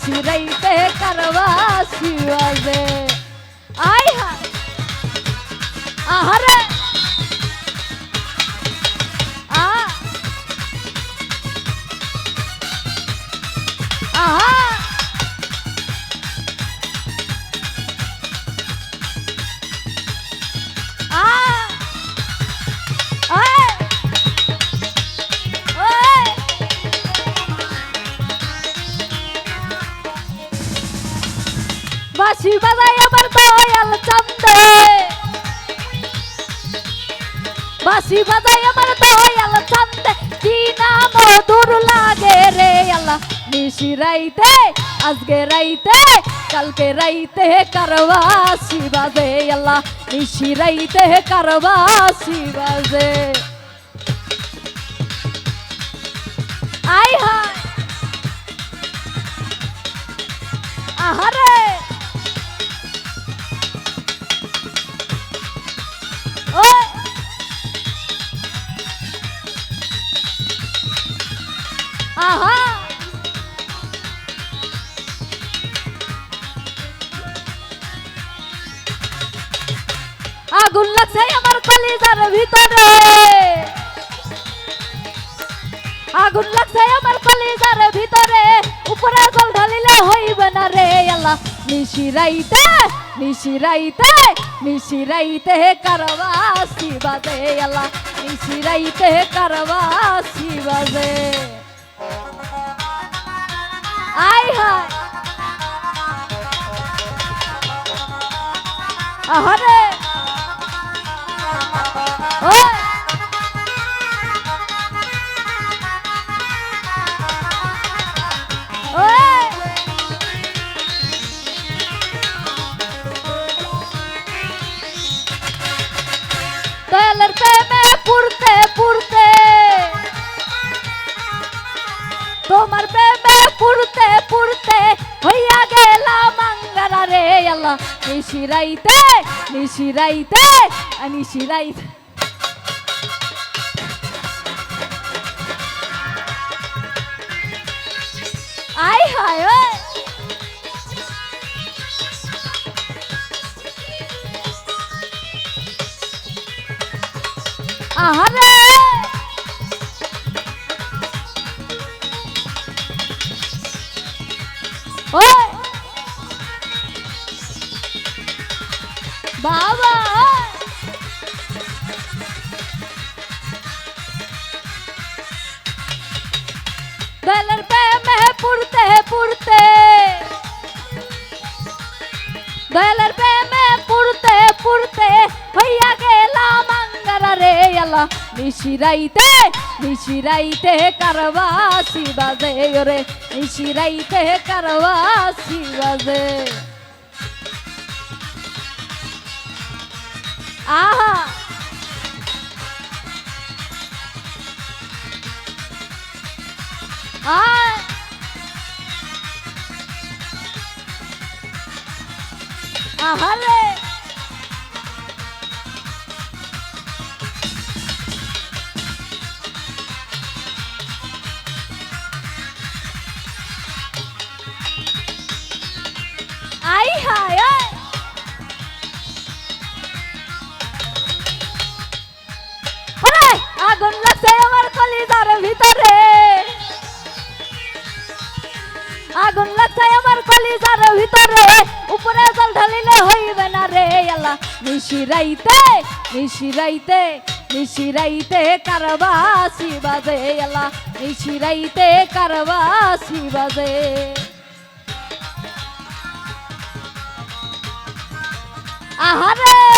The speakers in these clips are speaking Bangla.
নিশিরাইতে কারবাসি বাজে আয় হায়! বাজাই আমার দয়াল চন্দে। বাঁশি বাজাই আমার দয়াল চন্দে। কি নাম দূর লাগে রে আল্লাহ। নিশি রাইতে, আজকে রাইতে, কালকে রাইতে কারবাসি বাজে আল্লাহ। নিশি রাইতে কারবাসি বাজে। আই আহা আগুন লাগছে আমার কলিজার ভিতরে। আগুন লাগছে আমার কলিজার ভিতরে। উপরে জল ঢালিলে হইবে না রে আল্লাহ। নিশিরাইতে নিশিরাইতে নিশিরাইতে কারবাসি বাজে আল্লাহ। নিশিরাইতে কারবাসি বাজে। আয় আহারে ওই ওই দয়ালের প্রেমে পুরতে পুরতে তোমার প্রেমে পুরতে পুরতে হইয়া গেলাম আঙ্গারা রে আল্লাহ। নিশিরাইতে নিশিরাইতে নিশিরাইতে আয় হায় আহারে। ওই বেলের প্রেমে পুরতে পুরতে বেলের প্রেমে পুরতে পুরতে হইয়া গেলাম আঙ্গারা রে আল্লাহ নিশিরাইতে নিশিরাইতে কারবাসি বাজে রে নিশিরাইতে কারবাসি বাজে আহা আহারে আই হায় আয় ওরে আগুন লাগছে আমার কলিজার ভিতরে। আগুন লাগছে আমার কলিজার ভিতরে। উপরে জল ঢালিলে হইবে না রে আল্লাহ। নিশিরাইতে নিশিরাইতে নিশিরাইতে কারবাসি বাজে আল্লাহ। নিশিরাইতে কারবাসি বাজে। আহারে!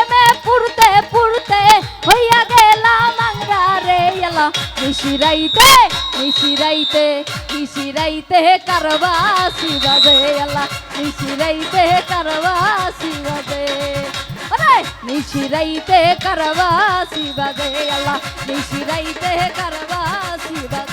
নিশিরাইতে নিশিরাইতে নিশিরাইতে কারবাসি বাজে আল্লাহ নিশিরাইতে কারবাসি বাজে নিশিরাইতে কারবাসি বাজে আল্লাহ নিশিরাইতে কারবাসি বাজে